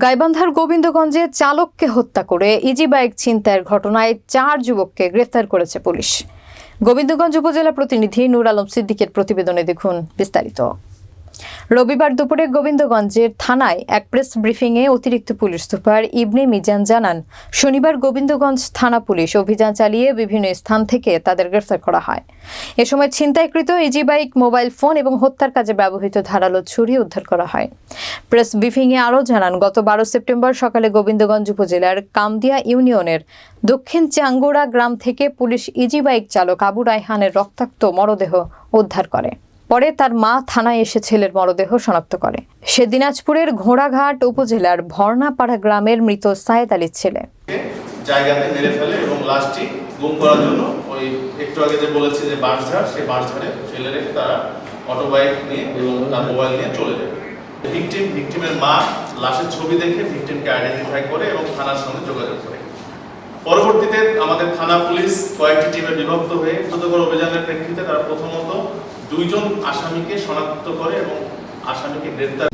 গাইবান্ধার গোবিন্দগঞ্জে চালককে হত্যা করে ইজি বাইক ছিনতাইয়ের ঘটনায় চার যুবককে গ্রেফতার করেছে পুলিশ। গোবিন্দগঞ্জ উপজেলা প্রতিনিধি নুর আলম সিদ্দিকের প্রতিবেদনে দেখুন বিস্তারিত। রবিবার দুপুরে গোবিন্দগঞ্জের থানায় এক প্রেস ব্রিফিংয়ে অতিরিক্ত পুলিশ সুপার ইবনে মিজান জানান, শনিবার গোবিন্দগঞ্জ থানা পুলিশ অভিযান চালিয়ে বিভিন্ন স্থান থেকে তাদের গ্রেফতার করা হয়। এ সময় ছিনতাইকৃত ইজি বাইক, মোবাইল ফোন এবং হত্যার কাজে ব্যবহৃত ধারালো ছুরি উদ্ধার করা হয়। প্রেস ব্রিফিংয়ে আরও জানান, গত বারো সেপ্টেম্বর সকালে গোবিন্দগঞ্জ উপজেলার কামদিয়া ইউনিয়নের দক্ষিণ চাঙ্গুড়া গ্রাম থেকে পুলিশ ইজি বাইক চালক আবু রায়হানের রক্তাক্ত মরদেহ উদ্ধার করে। পরে তার মা থানায় এসে ছেলের মরদেহ শনাক্ত করে। সে দিনাজপুরের ঘোড়াঘাট উপজেলার ভর্নাপাড়া গ্রামের মৃত সায়েদ আলীর ছেলে। জায়গাতে মেরে ফেলে এবং লাশটি গুম করার জন্য ওই একটু আগে যে বলেছে যে বাঁশঝাড়, সেই বাঁশঝাড়ে ফেলে রেখে তারা নিয়ে এবং তার মোবাইল নিয়ে চলে যায়। ভিকটিম, ভিকটিমের মা লাশের ছবি দেখে ভিকটিমকে আইডেন্টিফাই করে এবং থানার সঙ্গে যোগাযোগ করে। আমাদের থানা পুলিশ কয়েকটি টিমে বিভক্ত হয়ে দ্রুতকর অভিযানের প্রেক্ষিতে তারা প্রথমত দুইজন আসামিকে শনাক্ত করে এবং আসামিকে গ্রেপ্তার